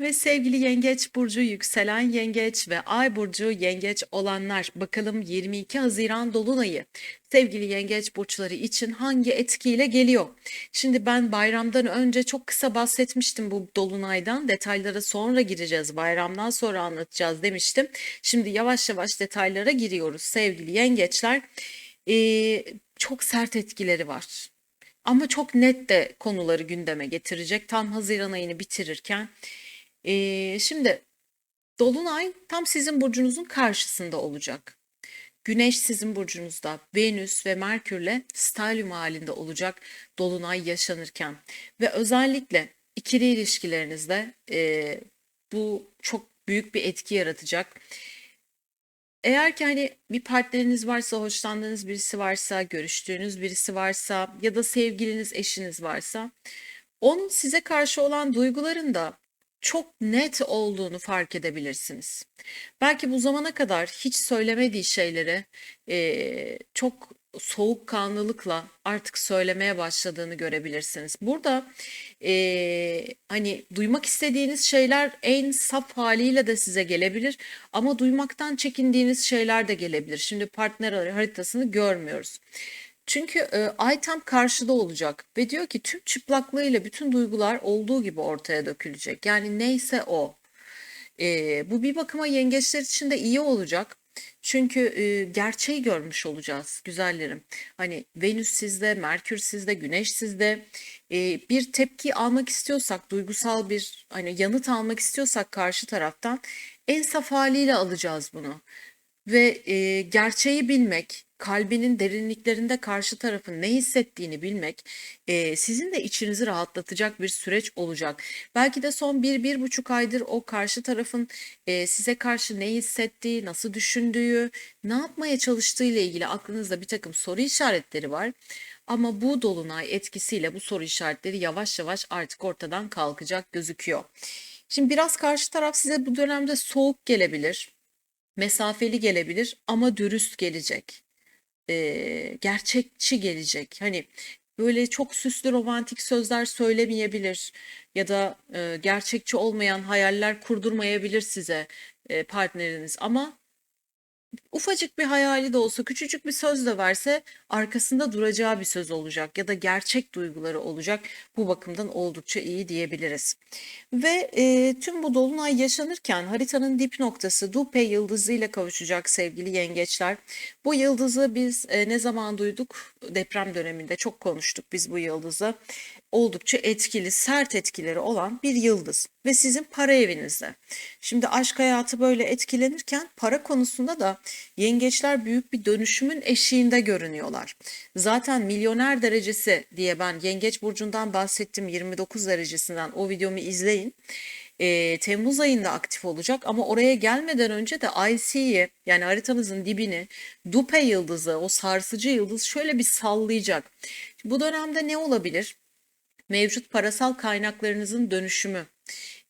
Ve sevgili Yengeç burcu, yükselen Yengeç ve Ay burcu Yengeç olanlar bakalım 22 Haziran dolunayı sevgili Yengeç burçları için hangi etkiyle geliyor? Şimdi ben bayramdan önce çok kısa bahsetmiştim bu dolunaydan. Detaylara sonra gireceğiz. Bayramdan sonra anlatacağız demiştim. Şimdi yavaş yavaş detaylara giriyoruz sevgili Yengeçler. Ee, çok sert etkileri var. Ama çok net de konuları gündeme getirecek. Tam Haziran ayını bitirirken. Ee, şimdi Dolunay tam sizin burcunuzun karşısında olacak. Güneş sizin burcunuzda, Venüs ve Merkürle stalyum halinde olacak Dolunay yaşanırken. Ve özellikle ikili ilişkilerinizde e, bu çok büyük bir etki yaratacak. Eğer ki hani bir partneriniz varsa, hoşlandığınız birisi varsa, görüştüğünüz birisi varsa ya da sevgiliniz, eşiniz varsa onun size karşı olan duyguların da çok net olduğunu fark edebilirsiniz. Belki bu zamana kadar hiç söylemediği şeyleri eee, çok soğukkanlılıkla artık söylemeye başladığını görebilirsiniz. Burada eee, hani duymak istediğiniz şeyler en saf haliyle de size gelebilir ama duymaktan çekindiğiniz şeyler de gelebilir. Şimdi partner haritasını görmüyoruz. Çünkü e, ay tam karşıda olacak ve diyor ki tüm çıplaklığıyla bütün duygular olduğu gibi ortaya dökülecek. Yani neyse o. E, bu bir bakıma yengeçler için de iyi olacak. Çünkü e, gerçeği görmüş olacağız güzellerim. Hani Venüs sizde, Merkür sizde, Güneş sizde. E, bir tepki almak istiyorsak, duygusal bir hani yanıt almak istiyorsak karşı taraftan en saf haliyle alacağız bunu. Ve e, gerçeği bilmek, kalbinin derinliklerinde karşı tarafın ne hissettiğini bilmek e, sizin de içinizi rahatlatacak bir süreç olacak. Belki de son bir, bir buçuk aydır o karşı tarafın e, size karşı ne hissettiği, nasıl düşündüğü, ne yapmaya çalıştığı ile ilgili aklınızda bir takım soru işaretleri var. Ama bu dolunay etkisiyle bu soru işaretleri yavaş yavaş artık ortadan kalkacak gözüküyor. Şimdi biraz karşı taraf size bu dönemde soğuk gelebilir mesafeli gelebilir ama dürüst gelecek. Eee, gerçekçi gelecek. Hani böyle çok süslü romantik sözler söylemeyebilir ya da e, gerçekçi olmayan hayaller kurdurmayabilir size e, partneriniz ama ufacık bir hayali de olsa, küçücük bir söz de verse arkasında duracağı bir söz olacak ya da gerçek duyguları olacak. Bu bakımdan oldukça iyi diyebiliriz. Ve e, tüm bu dolunay yaşanırken haritanın dip noktası Dupe yıldızıyla kavuşacak sevgili yengeçler. Bu yıldızı biz e, ne zaman duyduk? Deprem döneminde çok konuştuk biz bu yıldızı. Oldukça etkili, sert etkileri olan bir yıldız ve sizin para evinizde. Şimdi aşk hayatı böyle etkilenirken para konusunda da yengeçler büyük bir dönüşümün eşiğinde görünüyorlar. Zaten milyoner derecesi diye ben yengeç burcundan bahsettim 29 derecesinden o videomu izleyin. E, Temmuz ayında aktif olacak ama oraya gelmeden önce de IC'yi yani haritanızın dibini Dupe yıldızı o sarsıcı yıldız şöyle bir sallayacak. Bu dönemde ne olabilir? Mevcut parasal kaynaklarınızın dönüşümü,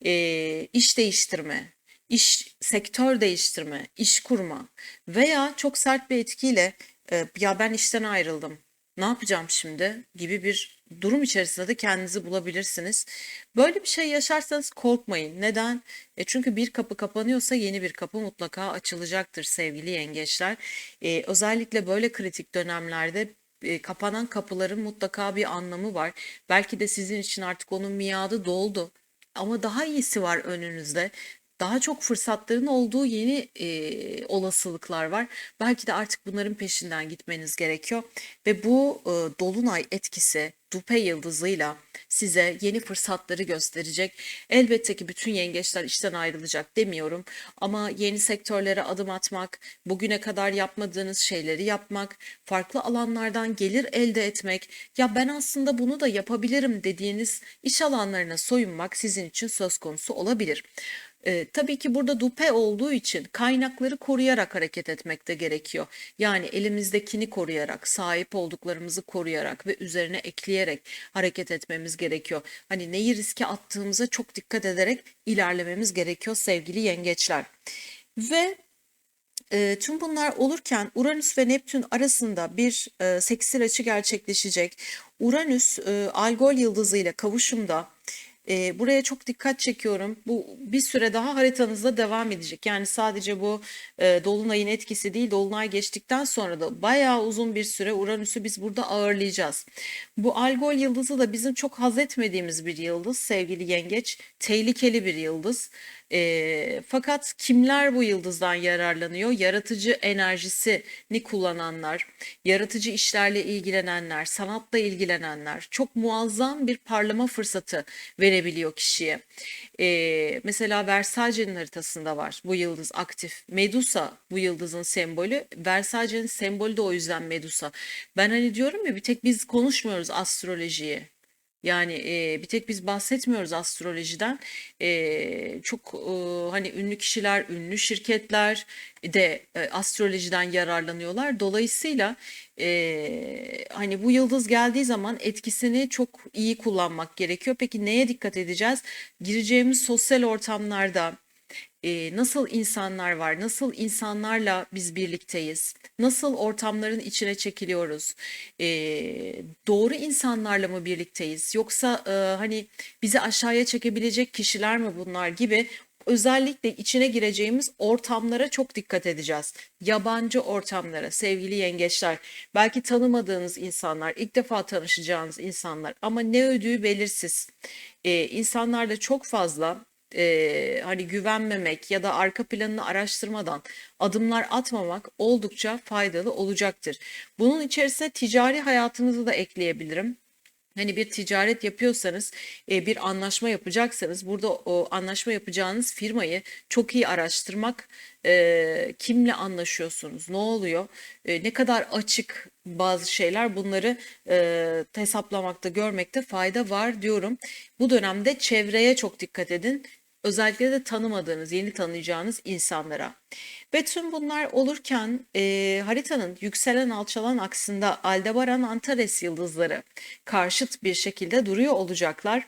e, iş değiştirme, iş sektör değiştirme, iş kurma veya çok sert bir etkiyle e, ya ben işten ayrıldım. Ne yapacağım şimdi gibi bir durum içerisinde de kendinizi bulabilirsiniz. Böyle bir şey yaşarsanız korkmayın. Neden? E çünkü bir kapı kapanıyorsa yeni bir kapı mutlaka açılacaktır sevgili yengeçler. E, özellikle böyle kritik dönemlerde e, kapanan kapıların mutlaka bir anlamı var. Belki de sizin için artık onun miadı doldu. Ama daha iyisi var önünüzde. Daha çok fırsatların olduğu yeni e, olasılıklar var. Belki de artık bunların peşinden gitmeniz gerekiyor. Ve bu e, dolunay etkisi Dupe yıldızıyla size yeni fırsatları gösterecek. Elbette ki bütün yengeçler işten ayrılacak demiyorum ama yeni sektörlere adım atmak, bugüne kadar yapmadığınız şeyleri yapmak, farklı alanlardan gelir elde etmek, ya ben aslında bunu da yapabilirim dediğiniz iş alanlarına soyunmak sizin için söz konusu olabilir. E, tabii ki burada dupe olduğu için kaynakları koruyarak hareket etmek de gerekiyor. Yani elimizdekini koruyarak, sahip olduklarımızı koruyarak ve üzerine ekleyerek hareket etmemiz gerekiyor. Hani neyi riske attığımıza çok dikkat ederek ilerlememiz gerekiyor sevgili yengeçler. Ve e, tüm bunlar olurken Uranüs ve Neptün arasında bir e, seksil açı gerçekleşecek. Uranüs e, Algol yıldızı ile kavuşumda e, buraya çok dikkat çekiyorum. Bu bir süre daha haritanızda devam edecek. Yani sadece bu e, dolunayın etkisi değil, dolunay geçtikten sonra da bayağı uzun bir süre Uranüs'ü biz burada ağırlayacağız. Bu Algol yıldızı da bizim çok haz etmediğimiz bir yıldız sevgili yengeç. Tehlikeli bir yıldız. E, fakat kimler bu yıldızdan yararlanıyor? Yaratıcı enerjisini kullananlar, yaratıcı işlerle ilgilenenler, sanatla ilgilenenler çok muazzam bir parlama fırsatı verebiliyor kişiye. E, mesela Versace'nin haritasında var bu yıldız aktif. Medusa bu yıldızın sembolü. Versace'nin sembolü de o yüzden Medusa. Ben hani diyorum ya bir tek biz konuşmuyoruz astrolojiyi. Yani e, bir tek biz bahsetmiyoruz astrolojiden. E, çok e, hani ünlü kişiler, ünlü şirketler de e, astrolojiden yararlanıyorlar. Dolayısıyla e, hani bu yıldız geldiği zaman etkisini çok iyi kullanmak gerekiyor. Peki neye dikkat edeceğiz? Gireceğimiz sosyal ortamlarda e, nasıl insanlar var, nasıl insanlarla biz birlikteyiz, nasıl ortamların içine çekiliyoruz, e, doğru insanlarla mı birlikteyiz, yoksa e, hani bizi aşağıya çekebilecek kişiler mi bunlar gibi özellikle içine gireceğimiz ortamlara çok dikkat edeceğiz. Yabancı ortamlara sevgili yengeçler, belki tanımadığınız insanlar, ilk defa tanışacağınız insanlar ama ne ödüğü belirsiz. Ee, insanlarla çok fazla e, hani güvenmemek ya da arka planını araştırmadan adımlar atmamak oldukça faydalı olacaktır. Bunun içerisine ticari hayatınızı da ekleyebilirim. Hani bir ticaret yapıyorsanız, bir anlaşma yapacaksanız burada o anlaşma yapacağınız firmayı çok iyi araştırmak, kimle anlaşıyorsunuz, ne oluyor, ne kadar açık bazı şeyler bunları hesaplamakta, görmekte fayda var diyorum. Bu dönemde çevreye çok dikkat edin. Özellikle de tanımadığınız, yeni tanıyacağınız insanlara. Ve tüm bunlar olurken e, haritanın yükselen alçalan aksında Aldebaran Antares yıldızları karşıt bir şekilde duruyor olacaklar.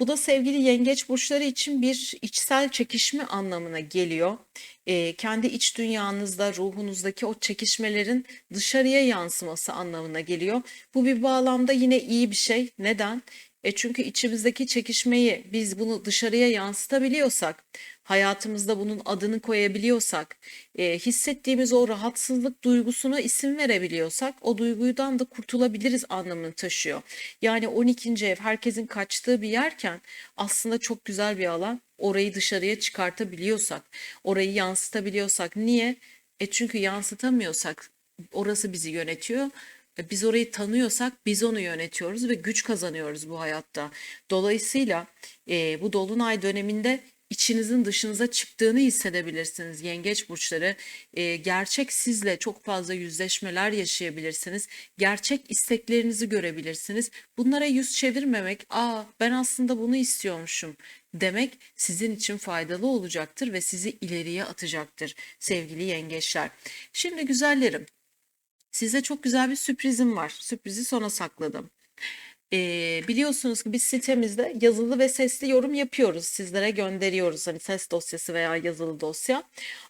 Bu da sevgili yengeç burçları için bir içsel çekişme anlamına geliyor. E, kendi iç dünyanızda, ruhunuzdaki o çekişmelerin dışarıya yansıması anlamına geliyor. Bu bir bağlamda yine iyi bir şey. Neden? E çünkü içimizdeki çekişmeyi biz bunu dışarıya yansıtabiliyorsak, hayatımızda bunun adını koyabiliyorsak, e, hissettiğimiz o rahatsızlık duygusuna isim verebiliyorsak o duygudan da kurtulabiliriz anlamını taşıyor. Yani 12. ev herkesin kaçtığı bir yerken aslında çok güzel bir alan. Orayı dışarıya çıkartabiliyorsak, orayı yansıtabiliyorsak. Niye? E çünkü yansıtamıyorsak orası bizi yönetiyor biz orayı tanıyorsak biz onu yönetiyoruz ve güç kazanıyoruz bu hayatta. Dolayısıyla e, bu dolunay döneminde içinizin dışınıza çıktığını hissedebilirsiniz yengeç burçları. E, gerçek sizle çok fazla yüzleşmeler yaşayabilirsiniz. Gerçek isteklerinizi görebilirsiniz. Bunlara yüz çevirmemek, aa ben aslında bunu istiyormuşum demek sizin için faydalı olacaktır ve sizi ileriye atacaktır sevgili yengeçler. Şimdi güzellerim Size çok güzel bir sürprizim var. Sürprizi sona sakladım. Ee, biliyorsunuz ki biz sitemizde yazılı ve sesli yorum yapıyoruz. Sizlere gönderiyoruz hani ses dosyası veya yazılı dosya.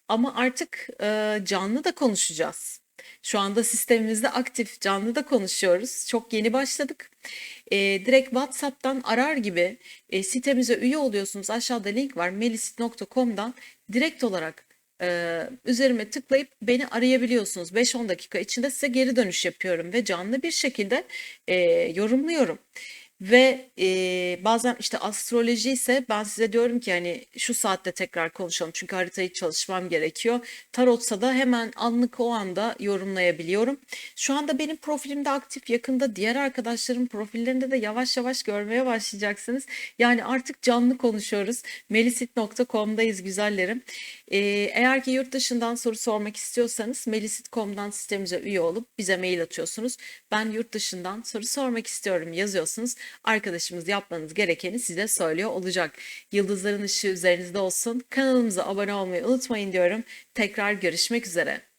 Ama artık e, canlı da konuşacağız. Şu anda sistemimizde aktif canlı da konuşuyoruz. Çok yeni başladık. E, direkt WhatsApp'tan arar gibi e, sitemize üye oluyorsunuz. Aşağıda link var melisit.com'dan direkt olarak e, üzerime tıklayıp beni arayabiliyorsunuz. 5-10 dakika içinde size geri dönüş yapıyorum ve canlı bir şekilde e, yorumluyorum. Ve e, bazen işte astroloji ise ben size diyorum ki hani şu saatte tekrar konuşalım çünkü haritayı çalışmam gerekiyor. Tarotsa da hemen anlık o anda yorumlayabiliyorum. Şu anda benim profilimde aktif yakında diğer arkadaşlarım profillerinde de yavaş yavaş görmeye başlayacaksınız. Yani artık canlı konuşuyoruz. melisit.com'dayız güzellerim. E, eğer ki yurt dışından soru sormak istiyorsanız melisit.com'dan sistemimize üye olup bize mail atıyorsunuz. Ben yurt dışından soru sormak istiyorum yazıyorsunuz arkadaşımız yapmanız gerekeni size söylüyor olacak. Yıldızların ışığı üzerinizde olsun. Kanalımıza abone olmayı unutmayın diyorum. Tekrar görüşmek üzere.